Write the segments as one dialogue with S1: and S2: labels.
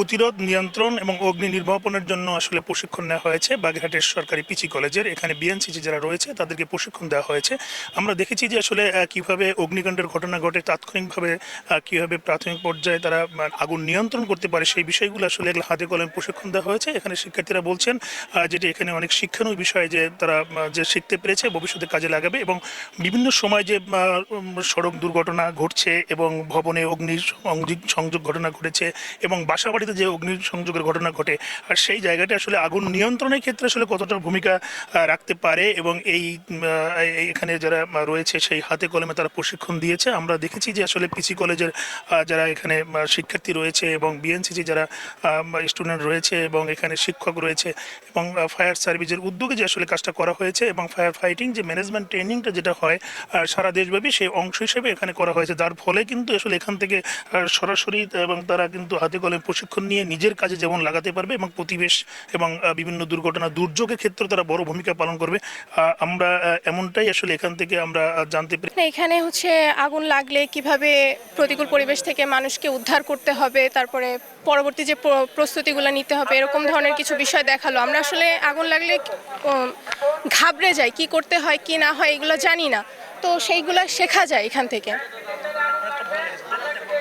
S1: প্রতিরোধ, নিয়ন্ত্রণ এবং অগ্নি নির্বাপনের জন্য আসলে প্রশিক্ষণ নেওয়া হয়েছে। বাগেরহাটের সরকারি পিচি কলেজের এখানে বিএনসিসি যারা রয়েছে, তাদেরকে প্রশিক্ষণ দেওয়া হয়েছে। আমরা দেখেছি যে আসলে কীভাবে অগ্নিকাণ্ডের ঘটনা ঘটে, তাৎক্ষণিকভাবে কীভাবে প্রাথমিক পর্যায়ে তারা আগুন নিয়ন্ত্রণ করতে পারে, সেই বিষয়গুলো আসলে হাতে কলমে প্রশিক্ষণ দেওয়া হয়েছে। এখানে শিক্ষার্থীরা বলছেন যেটি এখানে অনেক শিক্ষণীয় বিষয় যে তারা যে শিখতে পেরেছে, ভবিষ্যতে কাজে লাগাবে এবং বিভিন্ন সময় যে সড়ক দুর্ঘটনা ঘটছে এবং ভবনে অগ্নি সংযোগ ঘটনা ঘটেছে এবং বাসাবাড়িতে যে অগ্নি সংযোগের ঘটনা ঘটে, আর সেই জায়গাটা আসলে আগুন নিয়ন্ত্রণের ক্ষেত্রে আসলে কতটা ভূমিকা রাখতে পারে এবং এই এখানে যারা রয়েছে সেই হাতে কলমে তারা প্রশিক্ষণ দিয়েছে। আমরা দেখেছি যে আসলে পিসি কলেজের যারা এখানে শিক্ষার্থী রয়েছে এবং বিএনসিসি যারা স্টুডেন্ট রয়েছে এবং এখানে শিক্ষক রয়েছে এবং ফায়ার সার্ভিসের উদ্যোগে যে আসলে কাজটা করা হয়েছে এবং ফায়ার ফাইটিং যে ম্যানেজমেন্ট ট্রেনিংটা যেটা হয় সারা দেশব্যাপী সেই অংশ হিসেবে এখানে করা হয়েছে। যার ফলে কিন্তু আসলে এখান থেকে সরাসরি এবং তারা কিন্তু হাতে কলমে প্রশিক্ষণ নিয়ে নিজের কাজে যেমন লাগাতে পারবে এবং প্রতিবেশ এবং বিভিন্ন দুর্ঘটনা দুর্যোগের ক্ষেত্রে তারা বড় ভূমিকা পালন করবে। আমরা এমনটাই আসলে এখান থেকে আমরা জানতে পারি
S2: এখানে হচ্ছে আগুন লাগলে কীভাবে প্রতিকূল পরিবেশ থেকে মানুষকে উদ্ধার করতে হবে, তারপরে পরবর্তী যে প্রস্তুতিগুলো নিতে হবে, এরকম ধরনের কিছু বিষয় দেখাল। আমরা আসলে আগুন লাগলে ঘাবড়ে যাই, কি করতে হয়, কি না হয়, এগুলো জানি না। তো সেইগুলো শেখা যায় এখান থেকে।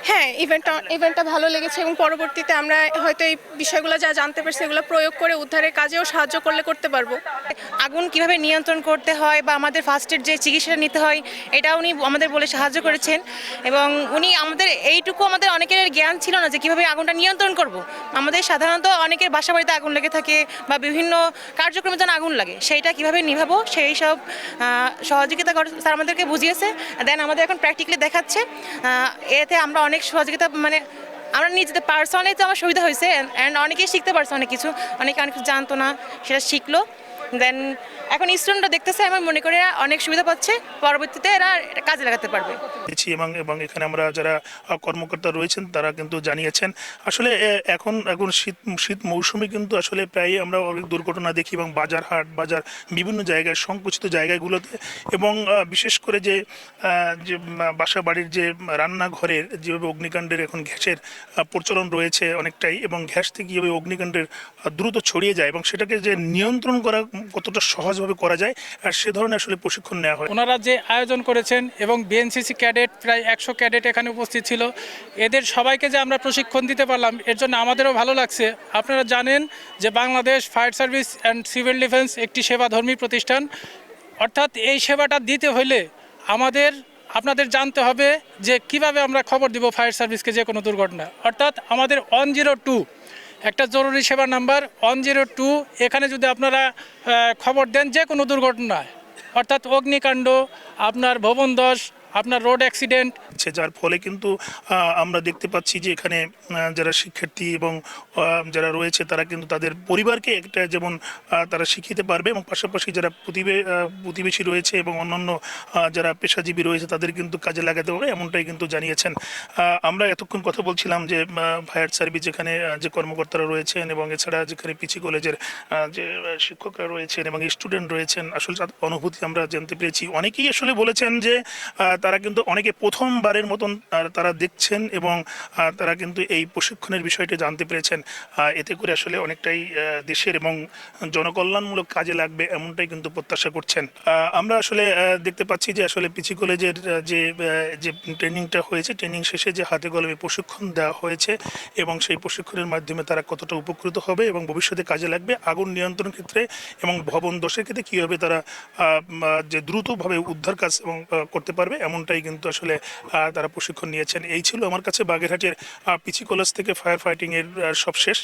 S2: হ্যাঁ ইভেন্টটা ইভেন্টটা ভালো লেগেছে এবং পরবর্তীতে আমরা হয়তো এই বিষয়গুলো যা জানতে পারছি এগুলো প্রয়োগ করে উদ্ধারের কাজেও সাহায্য করলে করতে পারব।
S3: আগুন কীভাবে নিয়ন্ত্রণ করতে হয় বা আমাদের ফার্স্ট এড যে চিকিৎসা নিতে হয় এটা উনি আমাদের বলে সাহায্য করেছেন এবং উনি আমাদের, এইটুকু আমাদের অনেকের জ্ঞান ছিল না যে কীভাবে আগুনটা নিয়ন্ত্রণ করব। আমাদের সাধারণত অনেকের বাসা বাড়িতে আগুন লেগে থাকে বা বিভিন্ন কার্যক্রমে যেন আগুন লাগে, সেইটা কীভাবে নিভাবো সেই সব সহযোগিতা স্যার আমাদেরকে বুঝিয়েছে। দেন আমাদের এখন প্র্যাকটিক্যালি দেখাচ্ছে। এতে আমরা অনেক সহযোগিতা মানে আমরা নিজেদের পার্সনে তো আমার সুবিধা হয়েছে অ্যান্ড অনেকেই শিখতে পারছে অনেক কিছু। অনেকে অনেক কিছু জানতো না, সেটা শিখলো। দেন এখন স্টুডেন্টরা দেখতেছে, আমার মনে করে অনেক সুবিধা পাচ্ছে, পরবর্তীতে এরা কাজে লাগাতে পারবে।
S1: এবং এবং এখানে আমরা যারা কর্মকর্তা রয়েছেন, তারা কিন্তু জানিয়েছেন, আসলে এখন এখন শীত শীত মৌসুমে কিন্তু আসলে প্রায় আমরা অনেক দুর্ঘটনা দেখি এবং বাজার হাট, বাজার, বিভিন্ন জায়গায়, সংকুচিত জায়গাগুলোতে এবং বিশেষ করে যে যে বাসা বাড়ির যে রান্নাঘরের যেভাবে অগ্নিকাণ্ডের এখন গ্যাসের প্রচলন রয়েছে অনেকটাই এবং গ্যাস থেকে কীভাবে অগ্নিকাণ্ডের দ্রুত ছড়িয়ে যায় এবং সেটাকে যে নিয়ন্ত্রণ করা কতটা সহজভাবে করা যায় আর সে ধরনের আসলে প্রশিক্ষণ নেওয়া হয়।
S4: ওনারা যে আয়োজন করেছেন এবং বিএনসিসি ক্যাডেট প্রায় একশো ক্যাডেট এখানে উপস্থিত ছিল, এদের সবাইকে যে আমরা প্রশিক্ষণ দিতে পারলাম, এর জন্য আমাদেরও ভালো লাগছে। আপনারা জানেন যে Bangladesh fire service and civil defence একটি সেবাধর্মী প্রতিষ্ঠান। অর্থাৎ এই সেবাটা দিতে হলে আমাদের, আপনাদের জানতে হবে যে কীভাবে আমরা খবর দিব ফায়ার সার্ভিসকে যে কোনো দুর্ঘটনা। অর্থাৎ আমাদের ওয়ান জিরো টু একটা জরুরি সেবা নাম্বার ওয়ান জিরো টু, এখানে যদি আপনারা খবর দেন যে কোনো দুর্ঘটনায়, অর্থাৎ অগ্নিকাণ্ড, আপনার ভবন দশ আপনার রোড অ্যাক্সিডেন্ট
S1: হচ্ছে, যার ফলে কিন্তু আমরা দেখতে পাচ্ছি যে এখানে যারা শিক্ষার্থী এবং যারা রয়েছে, তারা কিন্তু তাদের পরিবারকে একটা যেমন তারা শিখিতে পারবে এবং পাশাপাশি যারা প্রতিবে প্রতিবেশী রয়েছে এবং অন্যান্য যারা পেশাজীবী রয়েছে, তাদের কিন্তু কাজে লাগাতে পারবে এমনটাই কিন্তু জানিয়েছেন। আমরা এতক্ষণ কথা বলছিলাম যে ফায়ার সার্ভিস যেখানে যে কর্মকর্তারা রয়েছেন এবং এছাড়া যেখানে পিচি কলেজের যে শিক্ষকরা রয়েছেন এবং স্টুডেন্ট রয়েছেন, আসলে অনুভূতি আমরা জানতে পেরেছি। অনেকেই আসলে বলেছেন যে তারা কিন্তু অনেকে প্রথমবারের মতন তারা দেখছেন এবং তারা কিন্তু এই প্রশিক্ষণের বিষয়টি জানতে পেরেছেন। এতে করে আসলে অনেকটাই দেশের এবং জনকল্যাণমূলক কাজে লাগবে এমনটাই কিন্তু প্রত্যাশা করছেন। আমরা আসলে দেখতে পাচ্ছি যে আসলে পিচি কলেজের যে যে ট্রেনিংটা হয়েছে, ট্রেনিং শেষে যে হাতে কলমে প্রশিক্ষণ দেওয়া হয়েছে এবং সেই প্রশিক্ষণের মাধ্যমে তারা কতটা উপকৃত হবে এবং ভবিষ্যতে কাজে লাগবে, আগুন নিয়ন্ত্রণ ক্ষেত্রে এবং ভবন দশের ক্ষেত্রে কীভাবে তারা যে দ্রুতভাবে উদ্ধার কাজ এবং করতে পারবে এমনটাই কিন্তু আসলে তারা প্রশিক্ষণ নিয়েছেন। এই ছিল আমার কাছে বাগেরহাটের পিচি কলেজ থেকে ফায়ার ফাইটিংয়ের সবশেষ। সব শেষ